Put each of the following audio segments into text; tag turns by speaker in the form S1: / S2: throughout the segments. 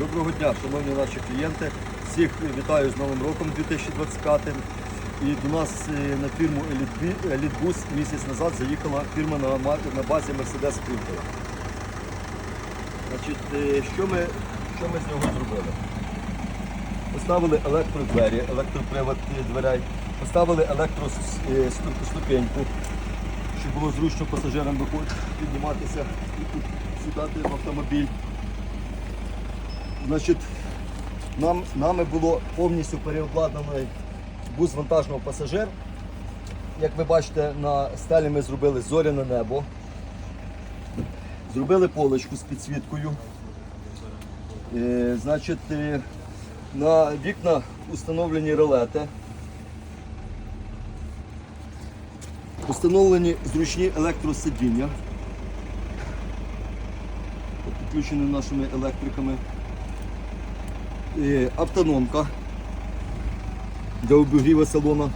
S1: Доброго дня, шановні наші клієнти. Всіх вітаю з Новим роком 2025. І до нас е, на фірму Elite місяць назад заїхала фірма на, базі Mercedes Sprinter. Значить, е, що ми, що ми з нього зробили? Поставили електродвері, електропривод е, дверей, поставили електроступеньку, щоб було зручно пасажирам підніматися і сідати в автомобіль. Значить, нам, нами було повністю переобладнаний бус вантажного пасажир. Як ви бачите, на стелі ми зробили зоряне небо. Зробили полочку з підсвіткою. Е, значить, е, на вікна установлені релети. Установлені зручні електросидіння. Підключені нашими електриками. Автономка для обігріву салону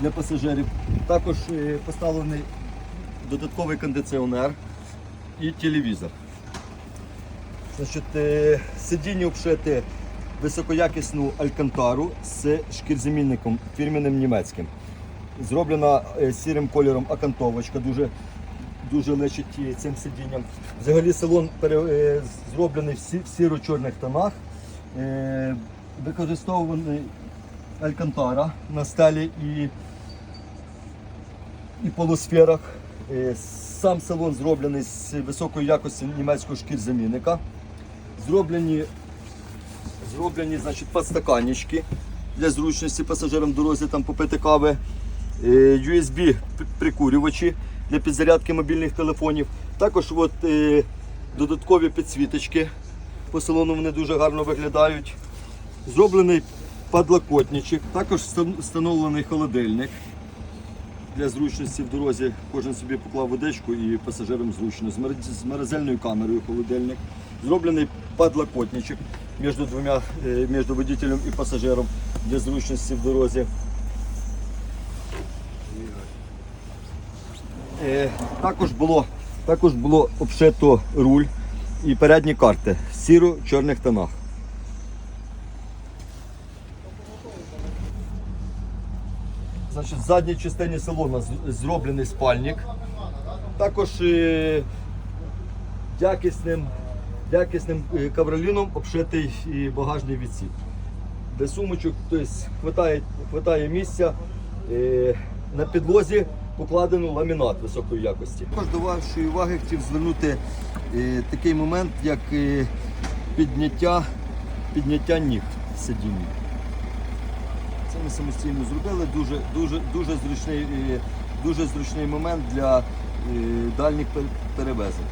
S1: для пасажирів. Також е, поставлений додатковий кондиціонер і телевізор. Значить, е, сидіння обшите високоякісну алькантару з шкірзамінником фірменним німецьким. Зроблена е, сірим кольором акантовочка, дуже, дуже личить е, цим сидінням. Взагалі салон зроблений в сіро-чорних тонах. Е, Використовуваний алькантара на стелі і, і полусферах. Е, Сам салон зроблений з високої якості німецького шкірзамінника. Зроблені, зроблені значить, подстаканнички для зручності пасажирам дорозі там попити кави. Е, USB прикурювачі для підзарядки мобільних телефонів. Також от, додаткові підсвіточки. По салону вони дуже гарно виглядають. Зроблений подлокотничок, також встановлений холодильник. Для зручності в дорозі кожен собі поклав водичку і пасажирам зручно. З морозильною камерою холодильник. Зроблений подлокотничок між двома, е, між водителем і пасажиром для зручності в дорозі. Е, Також було, також було обшито руль і передні карти в сіро-чорних тонах. Значить, в задній частині салону зроблений спальник. Також е, якісним, якісним е, кавроліном обшитий і багажний відсік. Для сумочок тобто, хватає, хватає місця. Е, на підлозі покладено ламінат високої якості. Також до вашої уваги хотів звернути е, такий момент, як е, підняття, підняття ніг в сидінні. Це ми самостійно зробили. Дуже, дуже, дуже, зручний, е, дуже зручний момент для е, дальніх перевезень.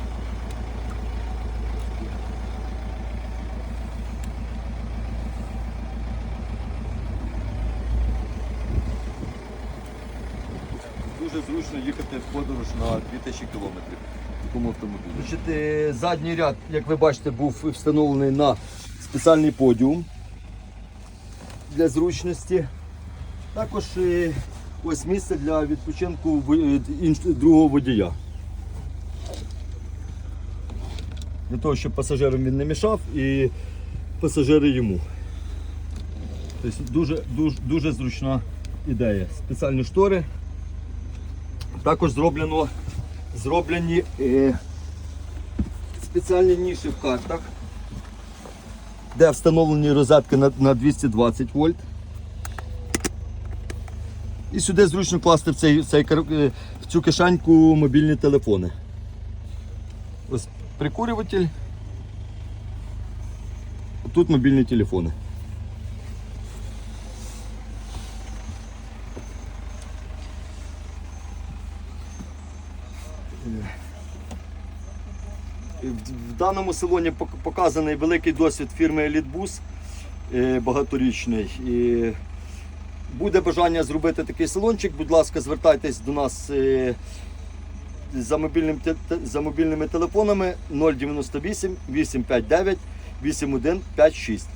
S1: Дуже зручно їхати в подорож на 2000 кілометрів такому автомобілі. Значить, е, задній ряд, як ви бачите, був встановлений на спеціальний подіум для зручності. Також е, ось місце для відпочинку е, другого водія. Для того, щоб пасажирам він не мішав і пасажири йому. Тобто дуже, дуже, дуже зручна ідея. Спеціальні штори. Також зроблено, зроблені е, спеціальні ніші в картах, де встановлені розетки на, на 220 вольт. І сюди зручно класти в, цей, в, цей, е, в цю кишеньку мобільні телефони. Ось прикурюватель. Тут мобільні телефони. В в даному салоні показаний великий досвід фірми Elitebus е, багаторічний. І буде бажання зробити такий салончик, будь ласка, звертайтесь до нас е, за, мобільним, за мобільними телефонами 098 859 8156.